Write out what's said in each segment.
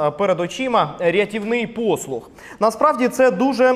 Е, перед очима рятівний послуг. Насправді це дуже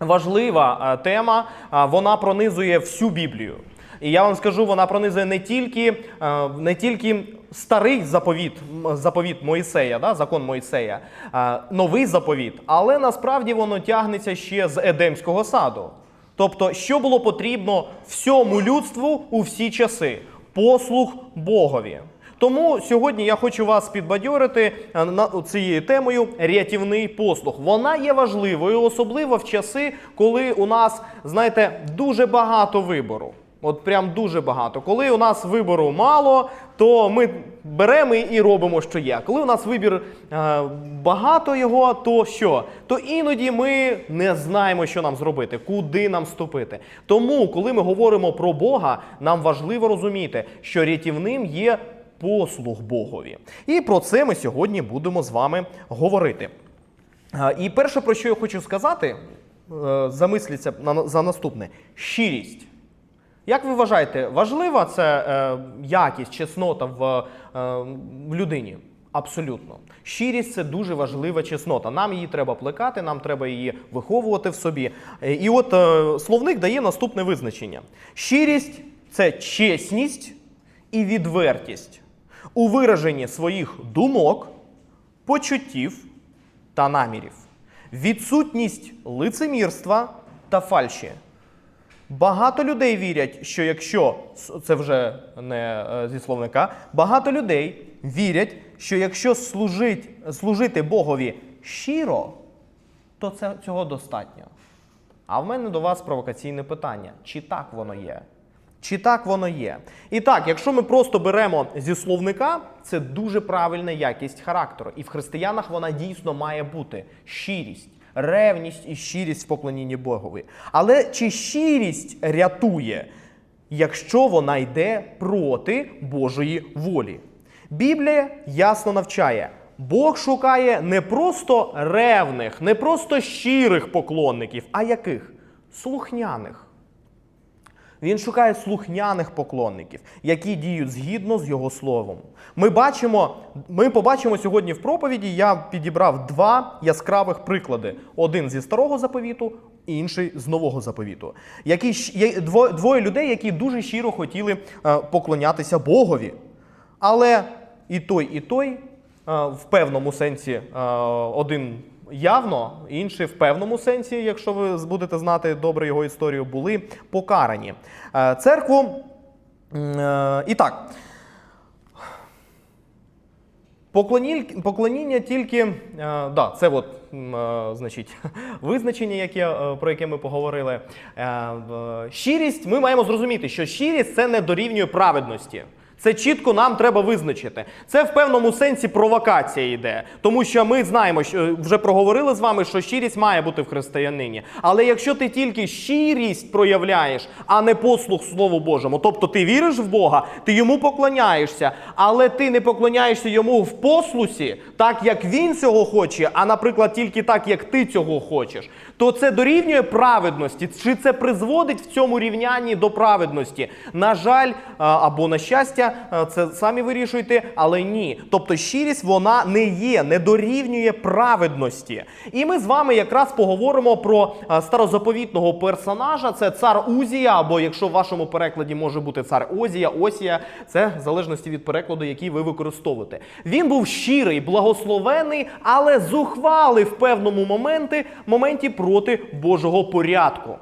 важлива е, тема. Вона пронизує всю Біблію. І я вам скажу, вона пронизує не тільки, е, не тільки старий заповіт, заповіт Моїсея, да, закон Моїсея, е, новий заповіт, але насправді воно тягнеться ще з Едемського саду. Тобто, що було потрібно всьому людству у всі часи? Послуг Богові. Тому сьогодні я хочу вас підбадьорити е, на цією темою рятівний послуг. Вона є важливою, особливо в часи, коли у нас, знаєте, дуже багато вибору. От прям дуже багато. Коли у нас вибору мало, то ми беремо і робимо, що є. Коли у нас вибір е, багато його, то що? То іноді ми не знаємо, що нам зробити, куди нам ступити. Тому, коли ми говоримо про Бога, нам важливо розуміти, що рятівним є послуг Богові. І про це ми сьогодні будемо з вами говорити. І перше, про що я хочу сказати, е, замисліться за наступне: щирість. Як ви вважаєте, важлива це е, якість, чеснота в, е, людині? Абсолютно. Щирість це дуже важлива чеснота. Нам її треба плекати, нам треба її виховувати в собі. І от словник дає наступне визначення: щирість це чесність і відвертість у вираженні своїх думок, почуттів та намірів, відсутність лицемірства та фальші. Багато людей вірять, що якщо це вже не е, зі словника, багато людей вірять, що якщо служить, служити Богові щиро, то це цього достатньо. А в мене до вас провокаційне питання: чи так воно є? Чи так воно є? І так, якщо ми просто беремо зі словника, це дуже правильна якість характеру. І в християнах вона дійсно має бути щирість, ревність і щирість в поклонінні Богові. Але чи щирість рятує, якщо вона йде проти Божої волі? Біблія ясно навчає. Бог шукає не просто ревних, не просто щирих поклонників, а яких? Слухняних. Він шукає слухняних поклонників, які діють згідно з його словом. Ми бачимо, ми побачимо сьогодні в проповіді. Я підібрав два яскравих приклади: один зі старого заповіту, інший з нового заповіту. Які двоє людей, які дуже щиро хотіли е, поклонятися Богові. Але і той, і той е, в певному сенсі е, один явно, інший в певному сенсі, якщо ви будете знати добре його історію, були покарані. Е, Церкву. е, І так. Поклоніння тільки, е, да, це от, значить, визначення, яке, про яке ми поговорили. Щирість, ми маємо зрозуміти, що щирість це не дорівнює праведності. Це чітко нам треба визначити. Це в певному сенсі провокація йде, тому що ми знаємо, що е, вже проговорили з вами, що щирість має бути в християнині. Але якщо ти тільки щирість проявляєш, а не послуг Слову Божому, тобто ти віриш в Бога, ти йому поклоняєшся, але ти не поклоняєшся йому в послусі, так як він цього хоче, а наприклад, тільки так, як ти цього хочеш, то це дорівнює праведності, чи це призводить в цьому рівнянні до праведності? На жаль, або на щастя, це самі вирішуйте, але ні. Тобто щирість вона не є, не дорівнює праведності. І ми з вами якраз поговоримо про старозаповітного персонажа. Це цар Узія, або якщо в вашому перекладі може бути цар Озія, Осія, це в залежності від перекладу, який ви використовуєте. Він був щирий, благословений, але зухвалий в певному моменті, моменті проти Божого порядку.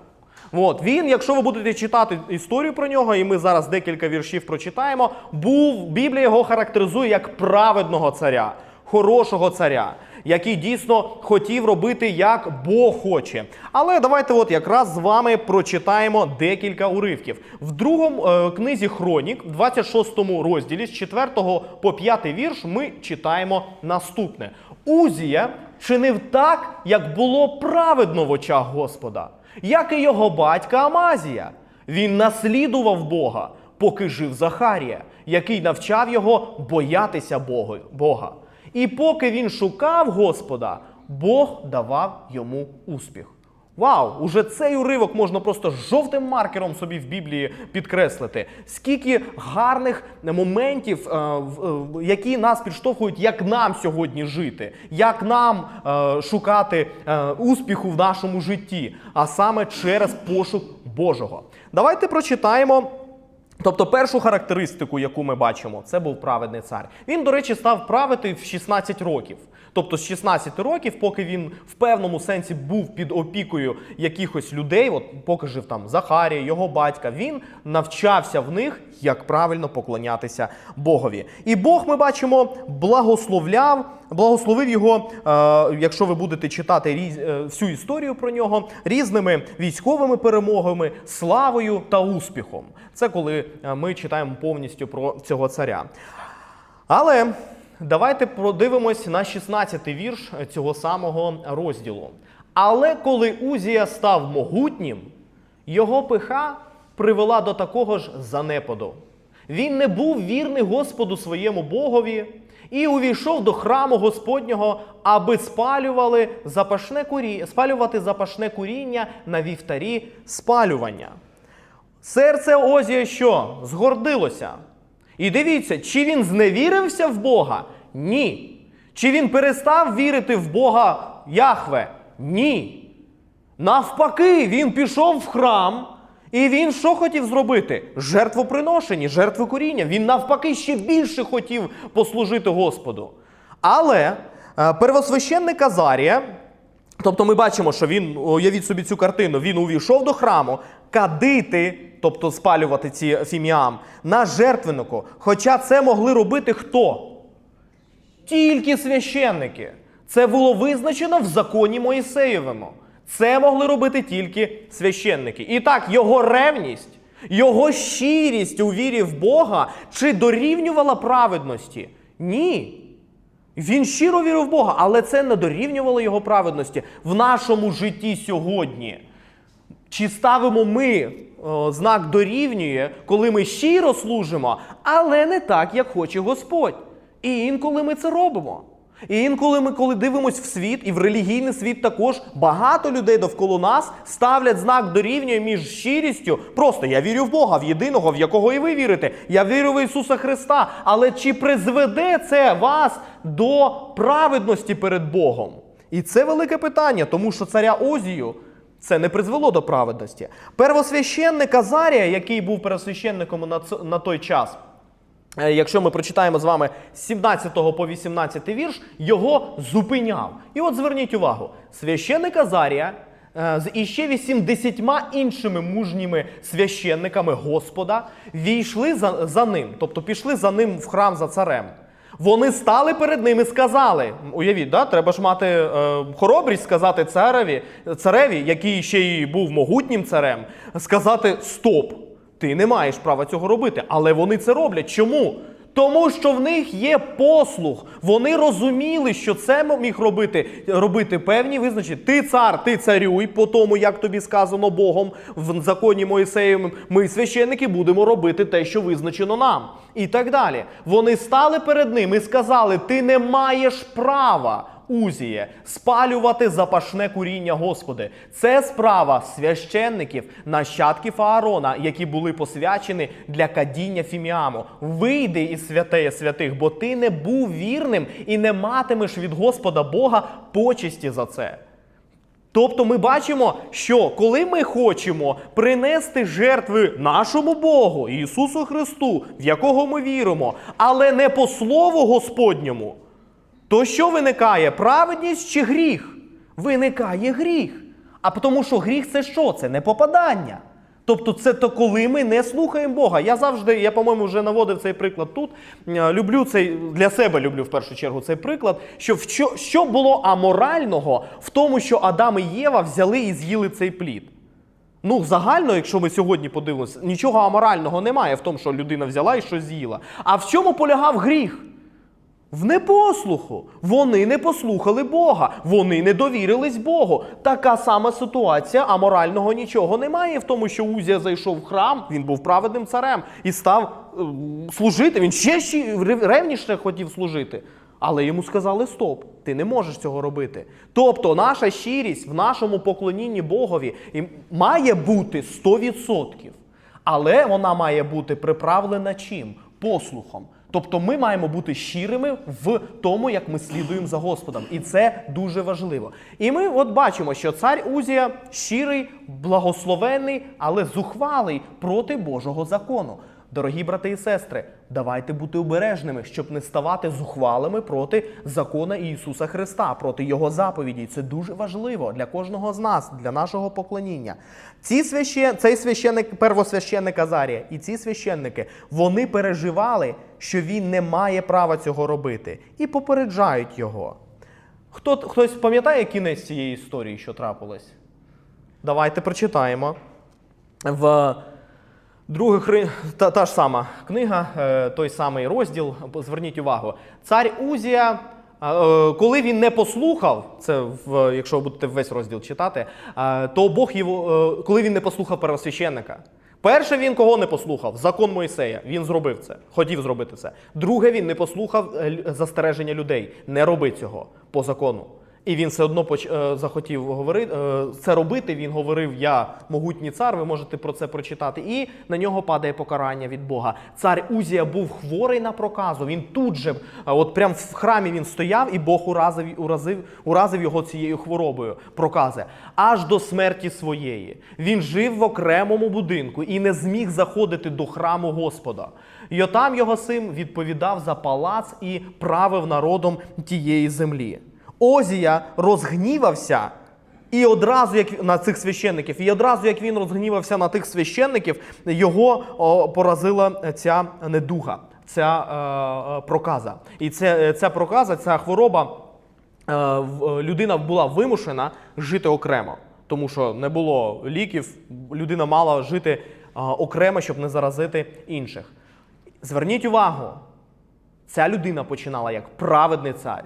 От він, якщо ви будете читати історію про нього, і ми зараз декілька віршів прочитаємо, був Біблія його характеризує як праведного царя, хорошого царя, який дійсно хотів робити як Бог хоче. Але давайте, от якраз з вами прочитаємо декілька уривків. В другому е, книзі Хронік, в 26 розділі, з 4 по 5 вірш, ми читаємо наступне: Узія чинив так, як було праведно в очах Господа як і його батька Амазія. Він наслідував Бога, поки жив Захарія, який навчав його боятися Бога. І поки він шукав Господа, Бог давав йому успіх. Вау, уже цей уривок можна просто жовтим маркером собі в Біблії підкреслити. Скільки гарних моментів, е, е, які нас підштовхують, як нам сьогодні жити, як нам е, шукати успіху в нашому житті, а саме через пошук Божого. Давайте прочитаємо. Тобто першу характеристику, яку ми бачимо, це був праведний цар. Він, до речі, став правити в 16 років. Тобто з 16 років, поки він в певному сенсі був під опікою якихось людей, от поки жив там Захарія, його батька, він навчався в них, як правильно поклонятися Богові. І Бог, ми бачимо, благословляв, благословив його, е, якщо ви будете читати е, всю історію про нього, різними військовими перемогами, славою та успіхом. Це коли е, ми читаємо повністю про цього царя. Але давайте подивимось на 16-й вірш цього самого розділу. Але коли Узія став могутнім, його пиха привела до такого ж занепаду. Він не був вірний Господу своєму Богові і увійшов до храму Господнього, аби спалювали запашне курі... спалювати запашне куріння на вівтарі спалювання. Серце Озія що? Згордилося. І дивіться, чи він зневірився в Бога? Ні. Чи він перестав вірити в Бога Яхве? Ні. Навпаки, він пішов в храм, і він що хотів зробити? Жертвоприношення, жертвокоріння. Він навпаки ще більше хотів послужити Господу. Але е, первосвященник Азарія, Тобто ми бачимо, що він, уявіть собі цю картину, він увійшов до храму кадити, тобто спалювати ці фіміам, на жертвеннику. Хоча це могли робити хто? Тільки священники. Це було визначено в законі Моїсеєвому. Це могли робити тільки священники. І так, його ревність, його щирість у вірі в Бога чи дорівнювала праведності? Ні. Він щиро вірив в Бога, але це не дорівнювало його праведності в нашому житті сьогодні. Чи ставимо ми о, знак дорівнює, коли ми щиро служимо, але не так, як хоче Господь. І інколи ми це робимо. І інколи ми, коли дивимося в світ, і в релігійний світ також багато людей довкола нас ставлять знак дорівнює між щирістю. Просто я вірю в Бога, в єдиного, в якого і ви вірите. Я вірю в Ісуса Христа. Але чи призведе це вас до праведності перед Богом? І це велике питання, тому що царя Озію це не призвело до праведності. Первосвященник Азарія, який був первосвященником на, на той час, якщо ми прочитаємо з вами з 17 по 18 вірш, його зупиняв. І от зверніть увагу: священник Азарія е, з іще 80 іншими мужніми священниками Господа війшли за, за ним, тобто пішли за ним в храм за царем. Вони стали перед ним і сказали: уявіть, да, треба ж мати е, хоробрість сказати цареві, цареві, який ще й був могутнім царем, сказати Стоп! Ти не маєш права цього робити. Але вони це роблять. Чому? Тому що в них є послух. Вони розуміли, що це міг робити, робити певні визначення. Ти цар, ти царюй, по тому, як тобі сказано Богом в законі Моїсеєвим, ми, священники, будемо робити те, що визначено нам. І так далі. Вони стали перед ним і сказали: Ти не маєш права. Узіє, спалювати запашне куріння Господи. Це справа священників, нащадків Аарона, які були посвячені для кадіння фіміаму. Вийди із святеє святих, бо ти не був вірним і не матимеш від Господа Бога почесті за це. Тобто ми бачимо, що коли ми хочемо принести жертви нашому Богу, Ісусу Христу, в якого ми віримо, але не по Слову Господньому, то що виникає? Праведність чи гріх? Виникає гріх. А тому, що гріх це що? Це не попадання. Тобто, це то, коли ми не слухаємо Бога. Я завжди, я, по-моєму, вже наводив цей приклад тут. Е, Люблю цей для себе люблю в першу чергу цей приклад. Що в що, що було аморального в тому, що Адам і Єва взяли і з'їли цей плід? Ну, загально, якщо ми сьогодні подивимося, нічого аморального немає в тому, що людина взяла і щось з'їла. А в чому полягав гріх? В непослуху. Вони не послухали Бога, вони не довірились Богу. Така сама ситуація, а морального нічого немає в тому, що Узія зайшов в храм, він був праведним царем і став е, служити. Він ще ще ревніше хотів служити. Але йому сказали стоп, ти не можеш цього робити. Тобто наша щирість в нашому поклонінні Богові має бути 100%. Але вона має бути приправлена чим? Послухом. Тобто ми маємо бути щирими в тому, як ми слідуємо за Господом. І це дуже важливо. І ми от бачимо, що цар Узія щирий, благословений, але зухвалий проти Божого закону. Дорогі брати і сестри, давайте бути обережними, щоб не ставати зухвалими проти закона Ісуса Христа, проти Його заповіді. Це дуже важливо для кожного з нас, для нашого поклоніння. Ці священ... Цей священник, первосвященник Азарія і ці священники, вони переживали, що він не має права цього робити, і попереджають його. Хто, хтось пам'ятає кінець цієї історії, що трапилось? Давайте прочитаємо. В Друга хри... та, та ж сама книга, е, той самий розділ. Зверніть увагу. Цар Узія, е, коли він не послухав, це в, якщо будете весь розділ читати, е, то Бог його, коли він не послухав первосвященника. Перше він кого не послухав? Закон Моїсея. Він зробив це, хотів зробити це. Друге, він не послухав е, застереження людей. Не роби цього по закону. І він все одно поч... е, захотів говорити е, це робити. Він говорив: Я могутній цар. Ви можете про це прочитати. І на нього падає покарання від Бога. Цар Узія був хворий на проказу. Він тут же, е, от прям в храмі він стояв, і Бог уразив, уразив, уразив його цією хворобою. Прокази аж до смерті своєї. Він жив в окремому будинку і не зміг заходити до храму Господа. Йотам його син відповідав за палац і правив народом тієї землі. Озія розгнівався. І одразу, як на цих священників, і одразу, як він розгнівався на тих священників, його поразила ця недуга, ця е, е, проказа. І це, ця проказа, ця хвороба, е, людина була вимушена жити окремо, тому що не було ліків, людина мала жити е, окремо, щоб не заразити інших. Зверніть увагу, ця людина починала як праведний цар.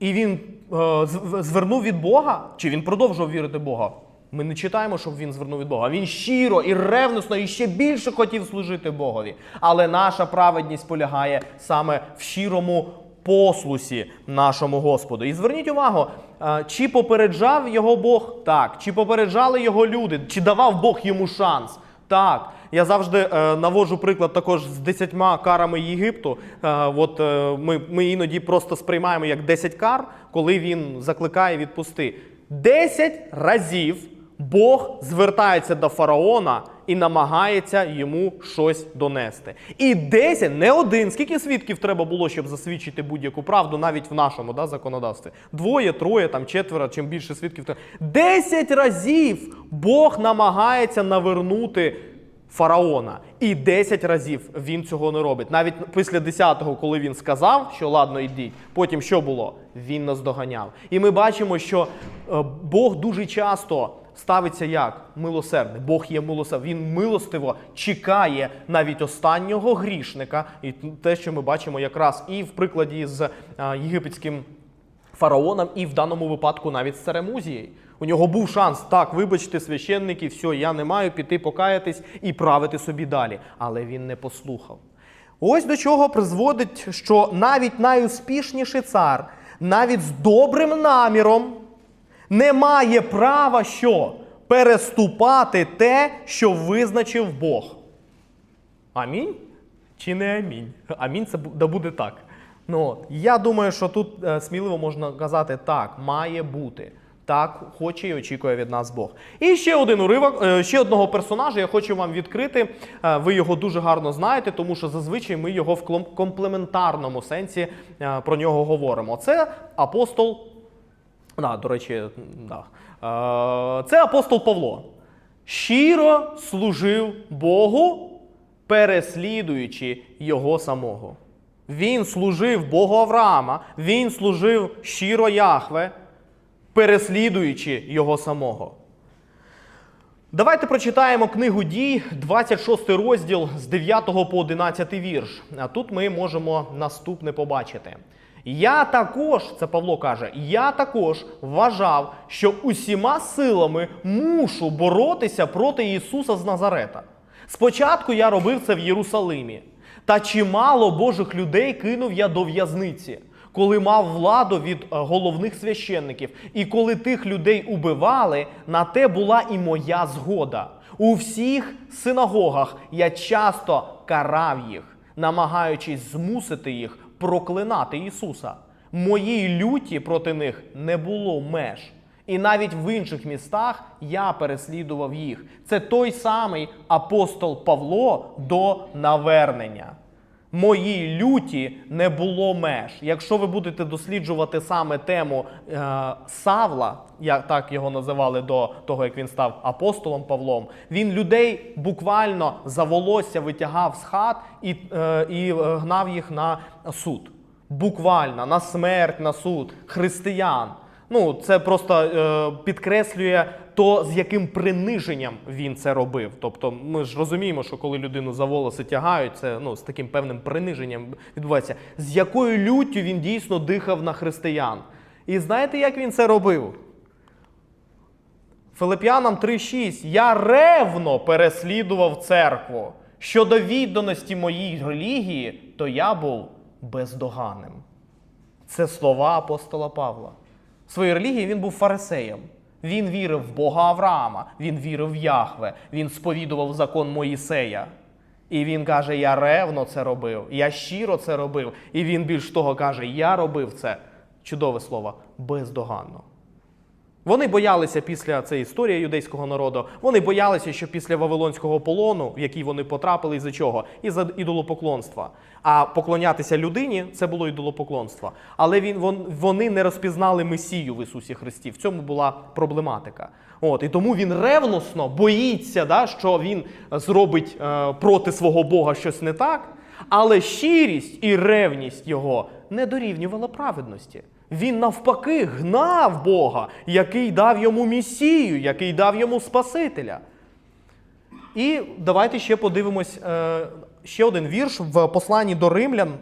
І він е, звернув від Бога, чи він продовжував вірити Бога? Ми не читаємо, щоб він звернув від Бога. Він щиро і ревносно і ще більше хотів служити Богові. Але наша праведність полягає саме в щирому послусі нашому Господу. І зверніть увагу, е, чи попереджав його Бог? Так. Чи попереджали його люди? Чи давав Бог йому шанс? Так, я завжди е, наводжу приклад також з десятьма карами Єгипту. Е, от е, ми, ми іноді просто сприймаємо як 10 кар, коли він закликає відпусти. 10 разів Бог звертається до фараона і намагається йому щось донести. І 10, не один. Скільки свідків треба було, щоб засвідчити будь-яку правду, навіть в нашому да, законодавстві? Двоє, троє, там четверо, чим більше свідків. 10 разів Бог намагається навернути фараона. І 10 разів він цього не робить. Навіть після 10-го, коли він сказав, що ладно, йдіть, потім що було? Він нас доганяв. І ми бачимо, що е, Бог дуже часто ставиться як милосердний. Бог є милосердний. Він милостиво чекає навіть останнього грішника. І те, що ми бачимо якраз і в прикладі з е, єгипетським фараоном, і в даному випадку навіть з царем Узією. У нього був шанс, так, вибачте, священники, все, я не маю піти покаятись і правити собі далі. Але він не послухав. Ось до чого призводить, що навіть найуспішніший цар, навіть з добрим наміром, не має права що? Переступати те, що визначив Бог. Амінь? Чи не амінь? Амінь це да буде так. Ну, я думаю, що тут е, сміливо можна казати так, має бути. Так хоче і очікує від нас Бог. І ще один уривок, е, ще одного персонажа я хочу вам відкрити. Е, Ви його дуже гарно знаєте, тому що зазвичай ми його в комплементарному сенсі про нього говоримо. Це апостол Да, до речі, да. Е, це апостол Павло. Щиро служив Богу, переслідуючи його самого. Він служив Богу Авраама, він служив щиро Яхве, переслідуючи його самого. Давайте прочитаємо книгу дій, 26 розділ з 9 по 11 вірш. А тут ми можемо наступне побачити. Я також, це Павло каже, я також вважав, що усіма силами мушу боротися проти Ісуса з Назарета. Спочатку я робив це в Єрусалимі. Та чимало Божих людей кинув я до в'язниці, коли мав владу від е, головних священників, і коли тих людей убивали, на те була і моя згода. У всіх синагогах я часто карав їх, намагаючись змусити їх проклинати Ісуса. Моїй люті проти них не було меж. І навіть в інших містах я переслідував їх. Це той самий апостол Павло до навернення. Моїй люті не було меж. Якщо ви будете досліджувати саме тему е, Савла, як так його називали до того, як він став апостолом Павлом, він людей буквально за волосся витягав з хат і, е, і е, гнав їх на суд. Буквально на смерть, на суд християн. Ну, це просто е, підкреслює то, з яким приниженням він це робив. Тобто, ми ж розуміємо, що коли людину за волоси тягають, це ну, з таким певним приниженням відбувається. З якою люттю він дійсно дихав на християн. І знаєте, як він це робив? Филип'янам 3:6. Я ревно переслідував церкву. Щодо відданості моїй релігії, то я був бездоганним. Це слова апостола Павла. В своїй релігії він був фарисеєм. Він вірив в Бога Авраама, він вірив в Яхве, він сповідував закон Моїсея. І він каже: Я ревно це робив, я щиро це робив. І він більш того каже: Я робив це. Чудове слово, бездоганно. Вони боялися після цієї історії юдейського народу. Вони боялися, що після Вавилонського полону, в який вони потрапили, із-за чого? Із-за ідолопоклонства. А поклонятися людині це було ідолопоклонство. Але він вон- вони не розпізнали Месію в Ісусі Христі. В цьому була проблематика. От і тому він ревносно боїться, да, що він зробить е, проти свого Бога щось не так. Але щирість і ревність його не дорівнювала праведності. Він навпаки гнав Бога, який дав йому місію, який дав йому Спасителя. І давайте ще подивимось е, ще один вірш в посланні до римлян.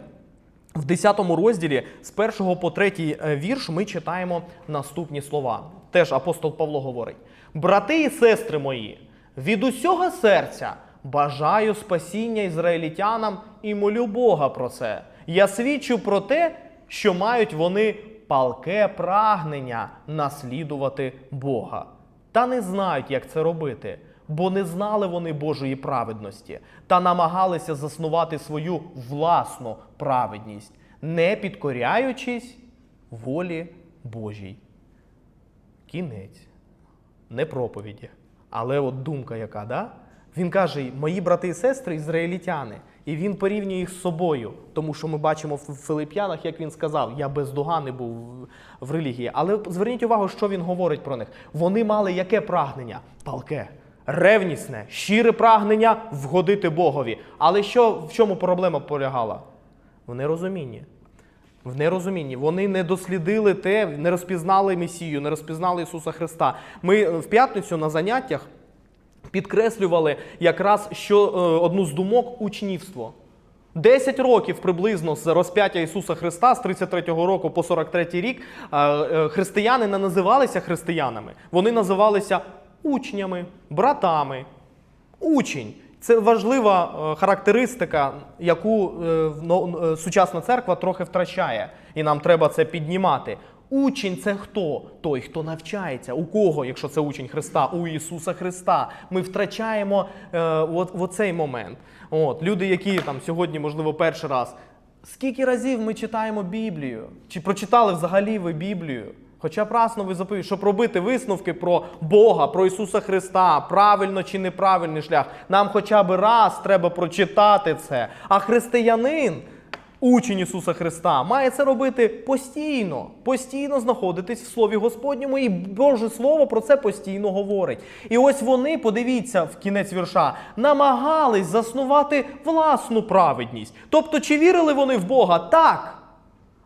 В 10 розділі з 1 по 3 вірш ми читаємо наступні слова. Теж апостол Павло говорить: Брати і сестри мої, від усього серця бажаю спасіння ізраїлітянам і молю Бога про це. Я свідчу про те, що мають вони палке прагнення наслідувати Бога. Та не знають, як це робити, бо не знали вони Божої праведності та намагалися заснувати свою власну праведність, не підкоряючись волі Божій. Кінець. Не проповіді. Але от думка яка, да? Він каже: мої брати і сестри ізраїлітяни, і він порівнює їх з собою, тому що ми бачимо в Филип'янах, як він сказав, я бездоганий був в- релігії. Але зверніть увагу, що він говорить про них. Вони мали яке прагнення? Палке, ревнісне, щире прагнення вгодити Богові. Але що в чому проблема полягала? В нерозумінні. В нерозумінні. Вони не дослідили те, не розпізнали Месію, не розпізнали Ісуса Христа. Ми в п'ятницю на заняттях підкреслювали якраз що е, одну з думок учнівство. 10 років приблизно з розп'яття Ісуса Христа з 33-го року по 43-й рік е, християни не називалися християнами. Вони називалися учнями, братами. Учень. Це важлива е, характеристика, яку сучасна церква трохи втрачає, і нам треба це піднімати. Учень це хто? Той, хто навчається. У кого, якщо це учень Христа, у Ісуса Христа. Ми втрачаємо е, от, в оцей момент. От, люди, які там сьогодні, можливо, перший раз. Скільки разів ми читаємо Біблію? Чи прочитали взагалі ви Біблію? Хоча б раз новий заповідь, щоб робити висновки про Бога, про Ісуса Христа, правильно чи неправильний шлях, нам хоча б раз треба прочитати це. А християнин, учень Ісуса Христа, має це робити постійно, постійно знаходитись в Слові Господньому, і Боже Слово про це постійно говорить. І ось вони, подивіться в кінець вірша, намагались заснувати власну праведність. Тобто, чи вірили вони в Бога? Так.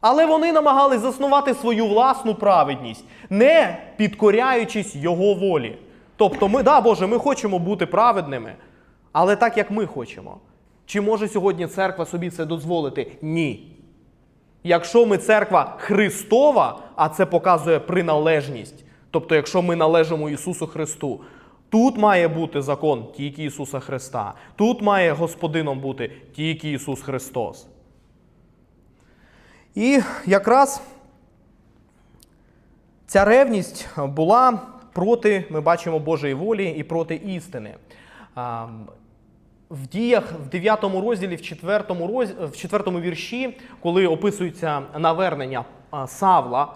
Але вони намагались заснувати свою власну праведність, не підкоряючись Його волі. Тобто, ми, да, Боже, ми хочемо бути праведними, але так, як ми хочемо. Чи може сьогодні церква собі це дозволити? Ні. Якщо ми церква Христова, а це показує приналежність, тобто, якщо ми належимо Ісусу Христу, Тут має бути закон тільки Ісуса Христа. Тут має господином бути тільки Ісус Христос. І якраз ця ревність була проти, ми бачимо, Божої волі і проти істини. В діях в 9 розділі, в 4, роз... в 4 вірші, коли описується навернення Савла,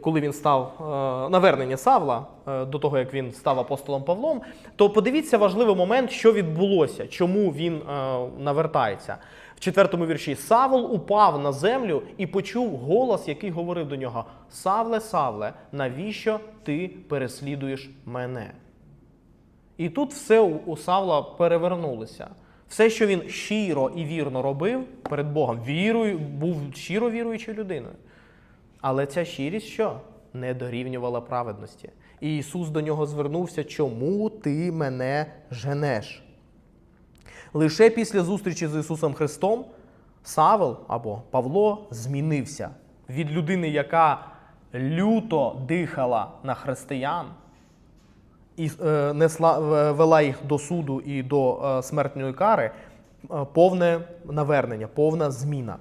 коли він став е, навернення Савла е, до того, як він став апостолом Павлом, то подивіться важливий момент, що відбулося, чому він е, навертається. В четвертому вірші Савл упав на землю і почув голос, який говорив до нього: Савле, Савле, навіщо ти переслідуєш мене? І тут все у Савла перевернулося. Все, що він щиро і вірно робив перед Богом, вірою, був щиро віруючою людиною. Але ця щирість що? Не дорівнювала праведності. І Ісус до нього звернувся, чому ти мене женеш? Лише після зустрічі з Ісусом Христом Савел або Павло змінився від людини, яка люто дихала на християн і е, несла, вела їх до суду і до е, смертної кари, е, повне навернення, повна зміна.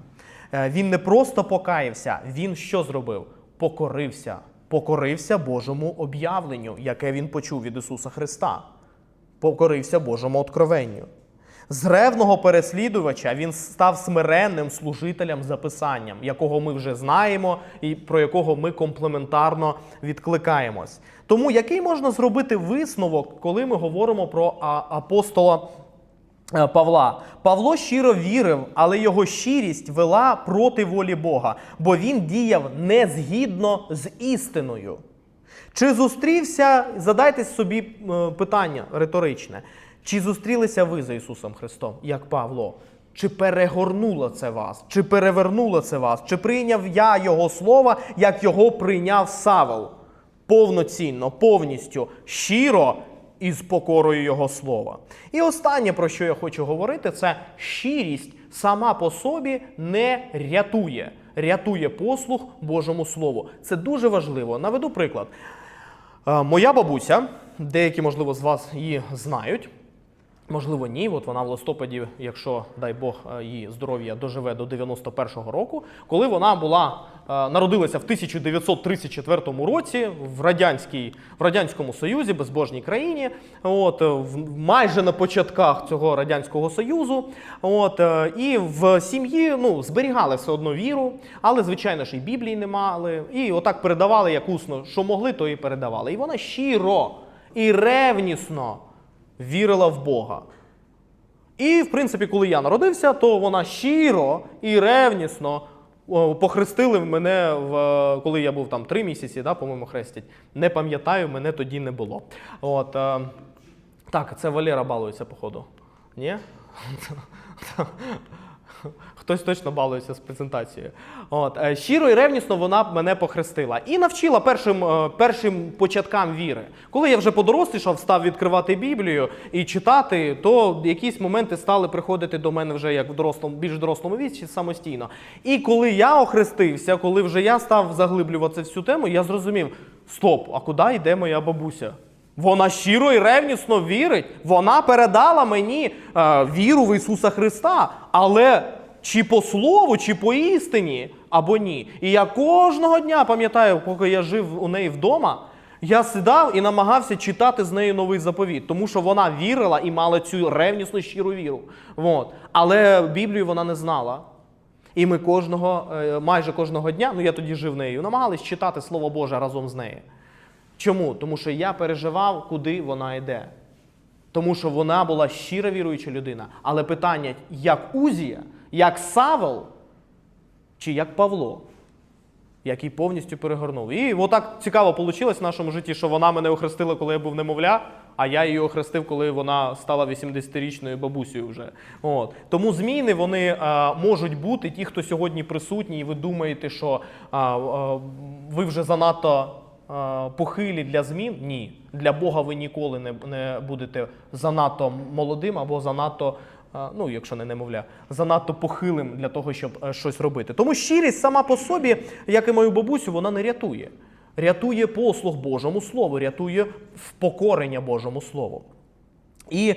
Він не просто покаявся, він що зробив? Покорився. Покорився Божому об'явленню, яке він почув від Ісуса Христа. Покорився Божому откровенню. З ревного переслідувача він став смиренним служителем за писанням, якого ми вже знаємо і про якого ми комплементарно відкликаємось. Тому який можна зробити висновок, коли ми говоримо про апостола е, Павла? Павло щиро вірив, але його щирість вела проти волі Бога, бо він діяв не згідно з істиною. Чи зустрівся, задайте собі е, питання риторичне. Чи зустрілися ви за Ісусом Христом, як Павло? Чи перегорнуло це вас? Чи перевернуло це вас? Чи прийняв я Його слова, як його прийняв Савел? Повноцінно, повністю, щиро і з покорою Його слова. І останнє, про що я хочу говорити, це щирість сама по собі не рятує. Рятує послуг Божому Слову. Це дуже важливо. Наведу приклад. Е, Моя бабуся, деякі, можливо, з вас її знають. Можливо, ні. От вона в листопаді, якщо дай Бог е, її здоров'я доживе до 91-го року, коли вона була е, народилася в 1934 році в радянській в радянському союзі, безбожній країні, от е, в майже на початках цього радянського союзу. От і в сім'ї ну зберігали все одно віру, але звичайно ж і Біблії не мали. І отак передавали як усно, що могли, то і передавали. І вона щиро і ревнісно вірила в Бога. І, в принципі, коли я народився, то вона щиро і ревнісно похрестили мене, в, е, коли я був там три місяці, да, по-моєму, хрестять. Не пам'ятаю, мене тоді не було. От, е, так, це Валера балується, походу. Ні? Хтось точно балується з презентацією. От, е, щиро і ревнісно вона мене похрестила і навчила першим, е, першим початкам віри. Коли я вже подорослішав, став відкривати Біблію і читати, то якісь моменти стали приходити до мене вже як в дорослому, більш дорослому віці самостійно. І коли я охрестився, коли вже я став заглиблюватися в цю тему, я зрозумів: стоп, а куди йде моя бабуся? Вона щиро і ревнісно вірить. Вона передала мені е, віру в Ісуса Христа. Але чи по слову, чи по істині, або ні. І я кожного дня пам'ятаю, поки я жив у неї вдома, я сідав і намагався читати з нею новий заповіт, тому що вона вірила і мала цю ревнісну щиру віру. От. Але Біблію вона не знала. І ми кожного, е, майже кожного дня, ну я тоді жив нею, намагались читати Слово Боже разом з нею. Чому? Тому що я переживав, куди вона йде. Тому що вона була щира віруюча людина. Але питання, як Узія, як Савел, чи як Павло, який повністю перегорнув. І отак цікаво вийшло в нашому житті, що вона мене охрестила, коли я був немовля, а я її охрестив, коли вона стала 80-річною бабусею вже. От. Тому зміни вони а, можуть бути. Ті, хто сьогодні присутні, і ви думаєте, що а, а, ви вже занадто похилі для змін. Ні. Для Бога ви ніколи не, не будете занадто молодим або занадто. а, Ну, якщо не немовля, занадто похилим для того, щоб е, щось робити. Тому щирість сама по собі, як і мою бабусю, вона не рятує. рятує послуг Божому Слову, рятує впокорення Божому Слову. І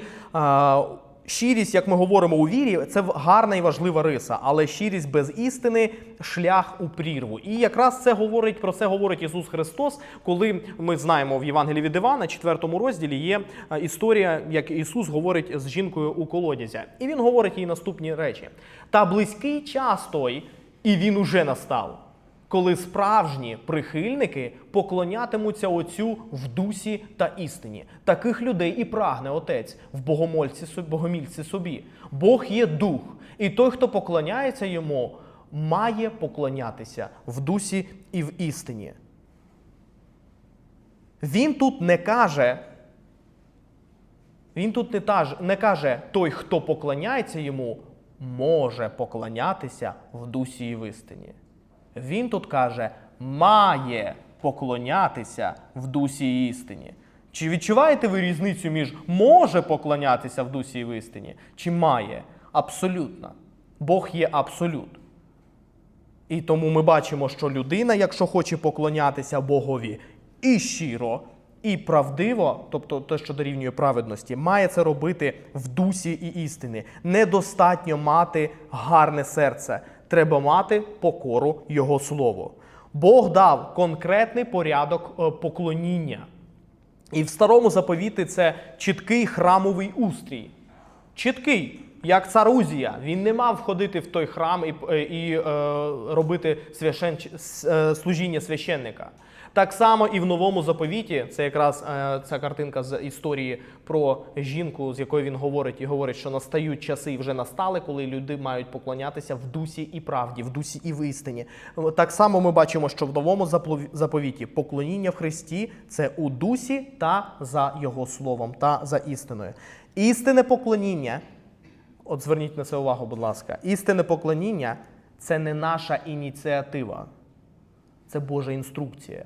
щирість, як ми говоримо у вірі, це гарна і важлива риса, але щирість без істини шлях у прірву. І якраз це говорить про це говорить Ісус Христос, коли ми знаємо в Євангелії від Івана, 4 розділі, є історія, як Ісус говорить з жінкою у колодязі. І він говорить їй наступні речі: та близький час той, і він уже настав коли справжні прихильники поклонятимуться Отцю в дусі та істині. Таких людей і прагне Отець в богомольці, богомільці собі. Бог є дух, і той, хто поклоняється йому, має поклонятися в дусі і в істині. Він тут не каже. Він тут не, таж, не каже, той, хто поклоняється йому, може поклонятися в дусі і в істині. Він тут каже, має поклонятися в дусі істині. Чи відчуваєте ви різницю між може поклонятися в дусі і в істині, чи має? Абсолютно. Бог є абсолют. І тому ми бачимо, що людина, якщо хоче поклонятися Богові і щиро, і правдиво, тобто те, що дорівнює праведності, має це робити в дусі і істини. Недостатньо мати гарне серце, треба мати покору Його слову. Бог дав конкретний порядок е, поклоніння. І в старому заповіті це чіткий храмовий устрій. Чіткий, як цар Узія. Він не мав входити в той храм і, е, і е, робити священ... служіння священника. Так само і в новому заповіті, це якраз е, ця картинка з історії про жінку, з якою він говорить, і говорить, що настають часи і вже настали, коли люди мають поклонятися в дусі і правді, в дусі і в істині. Так само ми бачимо, що в новому заповіті поклоніння в Христі це у дусі та за Його словом, та за істиною. Істинне поклоніння От зверніть на це увагу, будь ласка. Істинне поклоніння це не наша ініціатива, це Божа інструкція.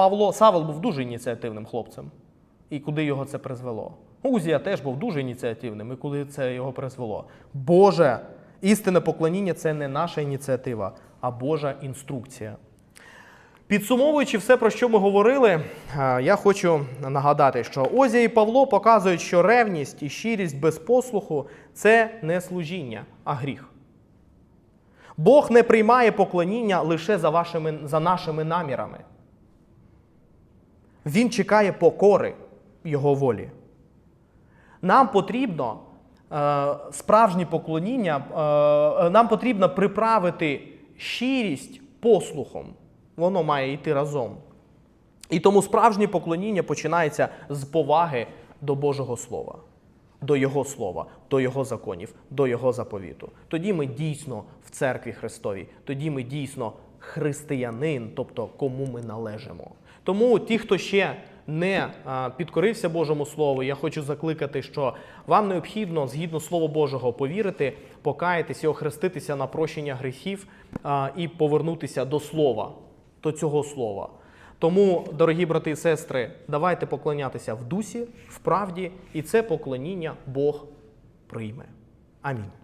Павло Савел був дуже ініціативним хлопцем. І куди його це призвело? Узія теж був дуже ініціативним, і куди це його призвело? Боже, істинне поклоніння це не наша ініціатива, а Божа інструкція. Підсумовуючи все, про що ми говорили, е, я хочу нагадати, що Озія і Павло показують, що ревність і щирість без послуху це не служіння, а гріх. Бог не приймає поклоніння лише за, вашими, за нашими намірами. Він чекає покори Його волі. Нам потрібно е, справжнє поклоніння, е, нам потрібно приправити щирість послухом. Воно має йти разом. І тому справжнє поклоніння починається з поваги до Божого Слова, до Його Слова, до Його законів, до Його заповіту. Тоді ми дійсно в церкві Христовій, тоді ми дійсно християнин, тобто кому ми належимо. Тому ті, хто ще не підкорився Божому Слову, я хочу закликати, що вам необхідно згідно Слова Божого повірити, покаятися, охреститися на прощення гріхів і повернутися до Слова, до цього слова. Тому, дорогі брати і сестри, давайте поклонятися в дусі, в правді, і це поклоніння Бог прийме. Амінь.